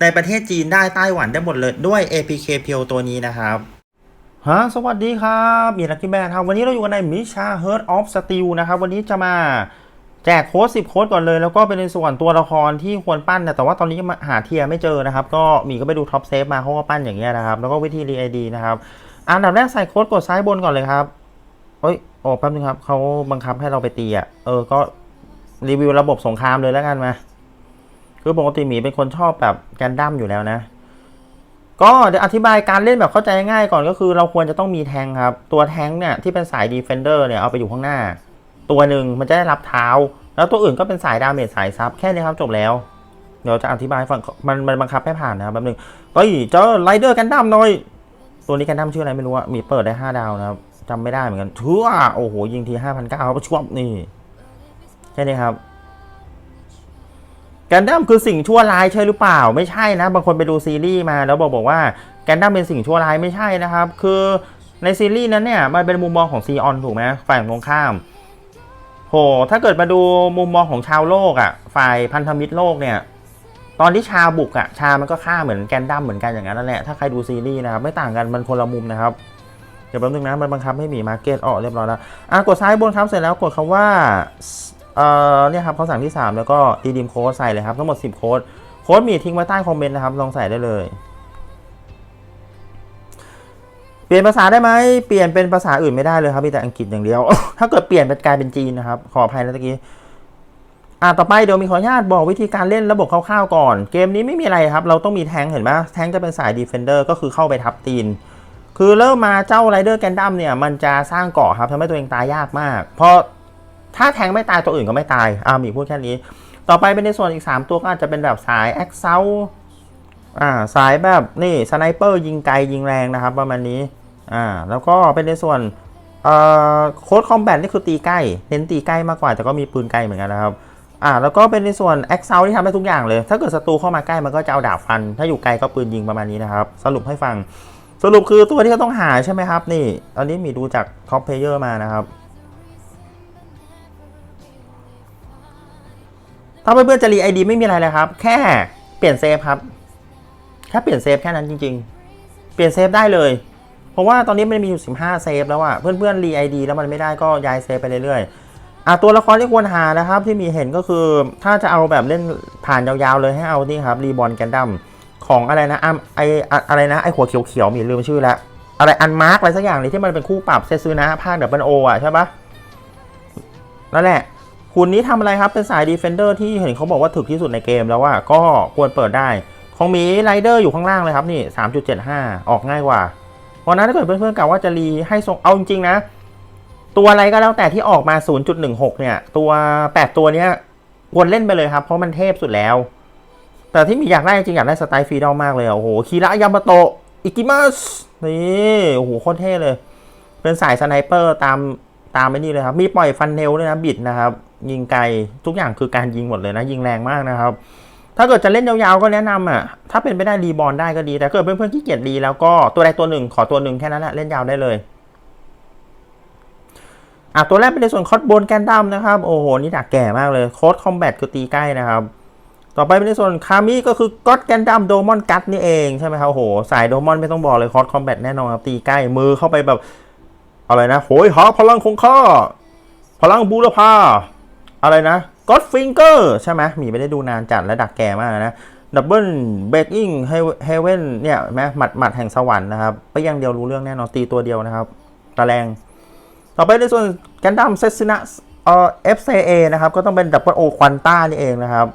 ในประเทศจีนได้ไต้หวันได้หมดเลยด้วย APK เพียวตัวนี้นะครับฮะสวัสดีครับมีลักกี้แบนครับ วันนี้เราอยู่กันในมิชา Heart of Steel นะครับ วันนี้จะมาแจกโค้ด10โค้ดก่อนเลย แล้วก็เป็นในส่วนตัวละครที่ควรปั้นนะแต่ว่าตอนนี้มาหาเทียไม่เจอนะครับ ก็มีก็ไปดูท็อปเซฟมาเขาก็ปั้นอย่างเงี้ยนะครับ แล้วก็วิธีรีไอดีนะครับ อันดับแรกใส่โค้ดกดซ้ายบนก่อนเลยครับเอ้ยโอ้แป๊บนึงครับเขาบังคับให้เราไปตีอะเออก็รีวิวระบบสงครามเลยแล้วกันมา คือปกติหมีเป็นคนชอบแบบแกนดั้มอยู่แล้วนะ ก็เดี๋ยวอธิบายการเล่นแบบเข้าใจง่ายก่อนก็คือเราควรจะต้องมีแทงครับ ตัวแทงเนี่ยที่เป็นสายดีเฟนเดอร์เนี่ยเอาไปอยู่ข้างหน้า ตัวหนึ่งมันจะได้รับเท้า แล้วตัวอื่นก็เป็นสายดาเมจสายซับแค่นี้ครับจบแล้วเดี๋ยวจะอธิบายให้ฟังมันมันบังคับให้ผ่านนะครับแป๊บนึงเฮ้ยเจอไรเดอร์กันดั้มหน่อย ตัวนี้กันดั้มชื่ออะไรไม่รู้อะมีเปิดได้ 5 ดาวนะครับจำไม่ได้เหมือนกันทั่วโอ้โหยิงที5 0 0 9ประชวบนี่แค่นี้ครับ กนดั้มคือสิ่งชั่วร้ายใช่หรือเปล่า ไม่ใช่นะ บางคนไปดูซีรีส์มาแล้วบอกบอกว่าแกนดั้มเป็นสิ่งชั่วร้ายไม่ใช่นะครับ คือในซีรีส์นั้นเนี่ยมันเป็นมุมมองของซีออนถูกไหมฝ่ายตรงข้ามโหถ้าเกิดมาดูมุมมองของชาวโลกอะ่ะ ฝ่ายพันธมิตรโลกเนี่ย ตอนที่ชาบุกอะ่ะ ชามันก็ฆ่าเหมือนแกนดั้มเหมือนกันอย่างนั้นแหละ ถ้าใครดูซีรีส์นะครับ ไม่ต่างกันมันคนละมุมนะครับ เดี๋ยวแป๊บนึงนะ มันบังคับให้หมีมาเก็ตออกเรียบร้อยแล้ว อะ กดซ้ายบนครับ เสร็จแล้วกดคำว่า เอ่อเนี่ยครับข้อสั่งที่ 3 แล้วก็ดีดิมโค้ดใส่เลยครับทั้งหมด 10 โค้ดโค้ดมีทิ้งไว้ใต้คอมเมนต์นะครับลองใส่ได้เลย เปลี่ยนภาษาได้ไหมเปลี่ยนเป็นภาษาอื่นไม่ได้เลยครับมีแต่อังกฤษอย่างเดียว ถ้าเกิดเปลี่ยนเป็นกลายเป็นจีนนะครับ ขออภัยนะตะกี้อะต่อไปเดี๋ยวมีขออนุญาตบอกวิธีการเล่นระบบคร่าวๆก่อน เกมนี้ไม่มีอะไรครับ เราต้องมีแทงเห็นไหมแทงจะเป็นสายดีเฟนเดอร์ก็คือเข้าไปทับตีน คือเริ่มมาเจ้าไรเดอร์แกนดัมเนี่ย มันจะสร้างเกาะครับทำให้ตัวเองตายยากมาก เพราะ ถ้าแทงไม่ตายตัวอื่นก็ไม่ตายอ่ามีพูดแค่นี้ ต่อไปเป็นในส่วนอีก 3 ตัวก็อาจจะเป็นแบบสายแอคเซลอ่าสายแบบนี่สไนเปอร์ยิงไกลยิงแรงนะครับประมาณนี้อ่าแล้วก็เป็นในส่วนเอ่อโค้ดคอมแบทนี่คือตีใกล้เน้นตีใกล้มากกว่า แต่ก็มีปืนไกลเหมือนกันนะครับอ่าแล้วก็เป็นในส่วนแอคเซลที่ทำได้ทุกอย่างเลย ถ้าเกิดศัตรูเข้ามาใกล้มันก็จะเอาดาบฟัน ถ้าอยู่ไกลก็ปืนยิงประมาณนี้นะครับ สรุปให้ฟัง สรุปคือตัวที่เขาต้องหาใช่ไหมครับ นี่ อันนี้มีดูจากท็อปเพลเยอร์มานะครับ ถ้าเพื่อนๆจะรีไอดีไม่มีอะไรเลยครับ แค่เปลี่ยนเซฟครับ แค่เปลี่ยนเซฟแค่นั้นจริง ๆ เปลี่ยนเซฟได้เลย เพราะว่าตอนนี้มันมีอยู่15เซฟแล้วอะเพื่อนๆรีไอดีแล้วมันไม่ได้ก็ย้ายเซฟไปเรื่อยๆอะตัวละครที่ควรหานะครับ ที่มีเห็นก็คือถ้าจะเอาแบบเล่นผ่านยาวๆเลยให้เอานี่ครับรีบอลแกนดัมของอะไรนะอไออะไรนะไอหัวเขียวๆมีลืมชื่อแล้วอะไรอันมาร์กอะไรสักอย่างเลยที่มันเป็นคู่ปรับเซซูนะภาคดับเบิลโออะใช่ปะนั่นแหละ คุณนี้ทำอะไรครับ เป็นสายดีเฟนเดอร์ที่เห็นเขาบอกว่าถึกที่สุดในเกมแล้วว่าก็ควรเปิดได้ ของมีไรเดอร์อยู่ข้างล่างเลยครับนี่3.75 ออกง่ายกว่าเพราะนั้นถ้าเกิดเพื่อนๆกล่าวว่าจะรีให้ทรงเอาจริงๆนะ ตัวอะไรก็แล้วแต่ที่ออกมา 0.16 เนี่ย ตัว 8 ตัวเนี้ยควรเล่นไปเลยครับ เพราะมันเทพสุดแล้ว แต่ที่มีอยากได้จริงอยากได้สไตล์ฟรีดอลมากเลยโอ้โหคีระยามาโตะอิกิมัสนี่โอ้โหโคตรเท่เลย เป็นสายสไนเปอร์ตาม ตามไอ้นี่เลยครับ มีปล่อยฟันเนลด้วยนะบิดนะครับ ยิงไกลทุกอย่างคือการยิงหมดเลยนะ ยิงแรงมากนะครับ ถ้าเกิดจะเล่นยาวๆก็แนะนำอะถ้าเป็นไปได้รีบอลได้ก็ดี แต่ถ้าเกิดเพื่อนๆขี้เกียจรีแล้วก็ตัวใดตัวหนึ่งขอตัวหนึ่งแค่นั้นแหละเล่นยาวได้เลยอะตัวแรกเป็นในส่วนคอสบนแกนดัมนะครับ โอ้โห นี่ดักแก่มากเลยโคดคอมแบทคือตีใกล้นะครับ ต่อไปเป็นในส่วนคามิก็คือก็แกนดัมโดมอนกัตนี่เองใช่ไหมครับโอ้โห สายโดมอนไม่ต้องบอกเลยคอสคอมแบทแน่นอนครับตีใกล้มือเข้าไปแบบ อะไรนะ โหยหาพลังของข้าพลังบูรพา อะไรนะก็ d ฟิงเกอร์ใช่ไหมมีไม่ได้ดูนานจัดและดักแก่มากนะดับเบิลเบกอิงเฮเว่นเนี่ยแม้หมัดหมัดแห่งสวรรค์นะครับไปยังเดียวรู้เรื่องแน่นอนตีตัวเดียวนะครับตะแรง ต่อไปในส่วนแกนดัมเซซินะเอ่อ FCA นะครับ ก็ต้องเป็นดับเบิลโอควอนต้านี่เองนะครับ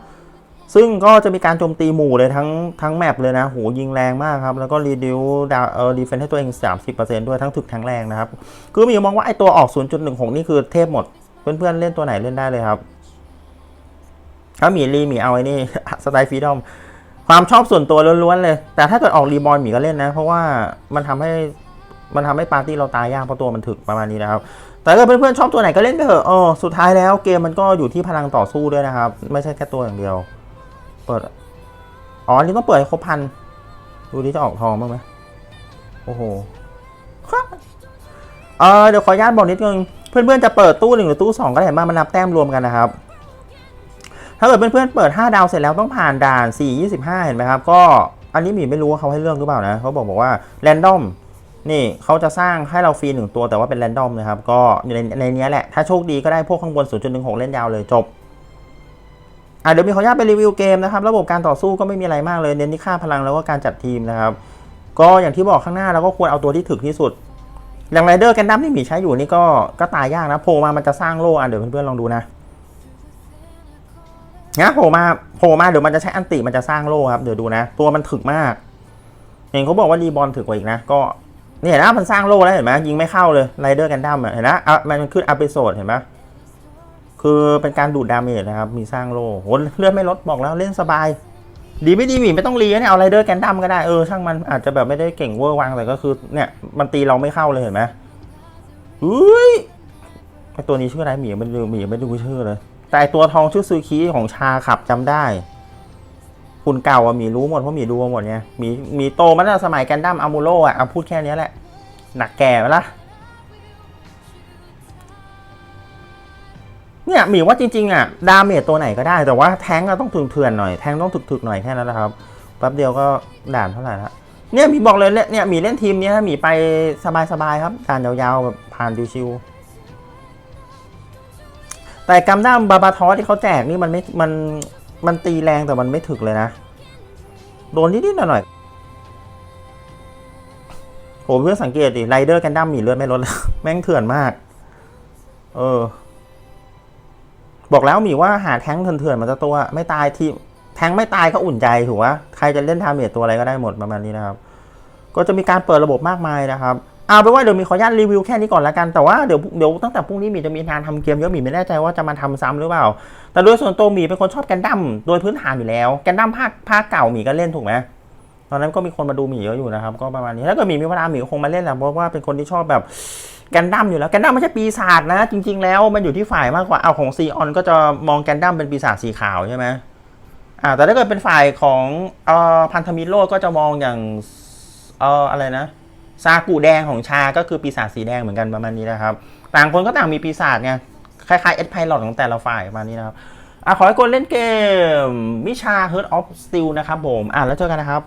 ซึ่งก็จะมีการโจมตีหมู่เลยทั้งทั้งแมปเลยนะโหยิงแรงมากครับ แล้วก็รีดิวดาเออดีเฟนให้ตัวเอง 30%ด้วยทั้งถึกทั้งแรงนะครับ คือมีมองว่าไอตัวออก 0.16 นี่คือเทพหมด เพื่อนๆเล่นตัวไหนเล่นได้เลยครับ ถ้ามีรีมีเอาไอ้นี่สไตล์ฟรีดอมความชอบส่วนตัวล้วนๆเลย แต่ถ้าเกิดออกรีบอลหมีก็เล่นนะ เพราะว่ามันทำให้มันทำให้ปาร์ตี้เราตายยากเพราะตัวมันถึกประมาณนี้นะครับ แต่ถ้าเพื่อนๆชอบตัวไหนก็เล่นไปเถอะเออสุดท้ายแล้วเกมมันก็อยู่ที่พลังต่อสู้ด้วยนะครับ ไม่ใช่แค่ตัวอย่างเดียว เปิด อ๋ออันนี้ต้องเปิดครบพัน ดูดิจะออกทองบ้างไหมโอ้โหเออเดี๋ยวขออนุญาตบอกนิดนึง เพื่อนๆจะเปิดตู้หนึ่งหรือตู้สองก็ได้เห็นว่ามันนับแต้มรวมกันนะครับ ถ้าเกิดเพื่อนๆเปิด 5 ดาวเสร็จแล้วต้องผ่านด่าน 4 25 เห็นไหมครับ ก็อันนี้หมีไม่รู้ว่าเขาให้เลือกหรือเปล่านะ เขาบอกบอกว่าแรนดอมนี่เขาจะสร้างให้เราฟรีหนึ่งตัวแต่ว่าเป็นแรนดอมนะครับ ก็ในในนี้แหละ ถ้าโชคดีก็ได้พวกข้างบน 0.16 เล่นยาวเลยจบ อะเดี๋ยวมีขออนุญาตไปรีวิวเกมนะครับ ระบบการต่อสู้ก็ไม่มีอะไรมากเลย เน้นที่ค่าพลังแล้วก็การจัดทีมนะครับ ก็อย่างที่บอกข้างหน้าเราก็ควรเอาตัวที่ถึกที่สุด อย่างไรเดอร์แกนดัมที่หมีใช้อยู่นี่ก็ก็ตายยากนะโผล่มามันจะสร้างโล่อะเดี๋ยวเพื่อนๆลองดูนะนะโผล่มาโผล่มาเดี๋ยวมันจะใช้อันติมันจะสร้างโล่ครับเดี๋ยวดูนะ ตัวมันถึกมากเห็นเขาบอกว่ารีบอลถึกกว่าอีกนะก็เนี่ยเห็นนะมันสร้างโล่แล้วเห็นไหมยิงไม่เข้าเลยไรเดอร์แกนดัมเห็นนะอะมันขึ้นอัพเปโซดเห็นไหม คือเป็นการดูดดาเมจนะครับ มีสร้างโล่โหเลือดไม่ลดบอกแล้วเล่นสบาย ดีไม่ดีหมีไม่ต้องรีเนี่ยเอาไรเดอร์แกนดัมก็ได้ เออช่างมันอาจจะแบบไม่ได้เก่งเวอร์วังแต่ก็คือเนี่ยมันตีเราไม่เข้าเลยเห็นไหมอุ้ยไอตัวนี้ชื่ออะไรหมีมันดูหมีไม่ดูชื่อเลย แต่ตัวทองชื่อซูคิของชาขับจำได้ คุณเก่าอะหมีรู้หมดเพราะหมีดูมาหมดไงหมีหมีโตมาตั้งแต่สมัยแกนดัมอามูโรอะเอาพูดแค่นี้แหละหนักแก่ไปละ เนี่ยหมีว่าจริงๆอะดาเมจตัวไหนก็ได้แต่ว่าแทงก็ต้องเถื่อนๆหน่อยแทงต้องถึกๆหน่อยแค่นั้นแหละครับแป๊บเดียวก็ด่านเท่าไหร่ละเนี่ยหมีบอกเลยเนี่ยเนี่ยหมีเล่นทีมนี้หมีไปสบายๆครับด่านยาวๆแบบผ่านชิวๆแต่กัมดั้มบาบาทอสที่เขาแจกนี่มันไม่มันมันตีแรงแต่มันไม่ถึกเลยนะ โดนนิดๆหน่อยๆโหเพื่อสังเกตดิไรเดอร์กันดั้มหมีเลือดไม่ลดเลยแม่งเถื่อนมาก เออ บอกแล้วหมีว่าหาแท้งเถื่อนๆมันจะตัวไม่ตายทีแท้งไม่ตายก็อุ่นใจถูกปะใครจะเล่นทาเมจตัวอะไรก็ได้หมดประมาณนี้นะครับ ก็จะมีการเปิดระบบมากมายนะครับเอาไปว่าเดี๋ยวมีขออนุญาตรีวิวแค่นี้ก่อนละกันแต่ว่าเดี๋ยวเดี๋ยวตั้งแต่พรุ่งนี้หมีจะมีงานทำเกมเยอะหมีไม่แน่ใจว่าจะมาทำซ้ำหรือเปล่า แต่โดยส่วนตัวหมีเป็นคนชอบแกนดั้มโดยพื้นฐานอยู่แล้วแกนดั้มภาคภาคเก่าหมีก็เล่นถูกไหมตอนนั้นก็มีคนมาดูหมีเยอะอยู่นะครับ ก็ประมาณนี้ถ้าเกิดหมีมีเวลาหมีก็คงมาเล่นแหละเพราะว่าเป็นคนที่ชอบแบบ กนดั้มอยู่แล้วแกนดั้มไม่ใช่ปีศาจนะ จริง ๆ แล้วมันอยู่ที่ฝ่ายมากกว่าเอาของซีออนก็จะมองแกนดั้มเป็นปีศาจสีขาวใช่ไหมอ่าแต่ถ้าเกิดเป็นฝ่ายของเอ่อพันธมิตรโลกก็จะมองอย่างเอ่ออะไรนะซากุแดงของชาก็คือปีศาจสีแดงเหมือนกันประมาณนี้นะครับ ต่างคนก็ต่างมีปีศาจไงคล้ายๆเอสไพลอตของแต่ละฝ่ายประมาณนี้นะครับอะขอให้กดเล่นเกมวิชา Heart of Steel นะครับผมอะแล้วเจอกันนะครับ